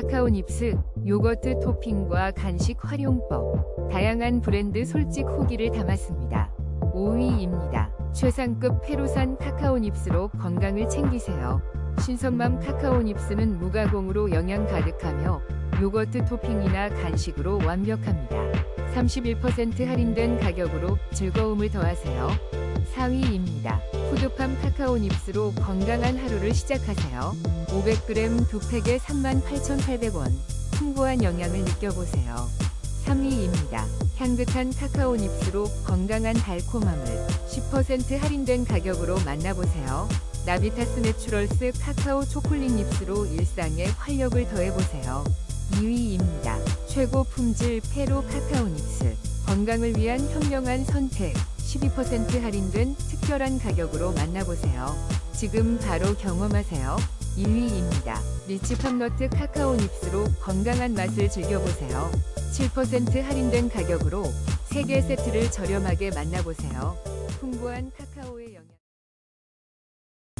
카카오 닙스, 요거트 토핑과 간식 활용법, 다양한 브랜드 솔직 후기를 담았습니다. 5위입니다. 최상급 페루산 카카오 닙스로 건강을 챙기세요. 신선맘 카카오 닙스는 무가공으로 영양 가득하며 요거트 토핑이나 간식으로 완벽합니다. 31% 할인된 가격으로 즐거움을 더하세요. 4위입니다. 푸드팜 카카오 닙스로 건강한 하루를 시작하세요. 500g 두 팩에 38,800원. 풍부한 영양을 느껴보세요. 3위입니다. 향긋한 카카오 닙스로 건강한 달콤함을 10% 할인된 가격으로 만나보세요. 나비타스 내추럴스 카카오 초콜릿 닙스로 일상에 활력을 더해보세요. 2위입니다. 최고 품질 페로 카카오 닙스. 건강을 위한 현명한 선택. 12% 할인된 특별한 가격으로 만나보세요. 지금 바로 경험하세요. 1위입니다. 리치 팜너트 카카오 닙스로 건강한 맛을 즐겨보세요. 7% 할인된 가격으로 3개 세트를 저렴하게 만나보세요. 풍부한 카카오의 영양.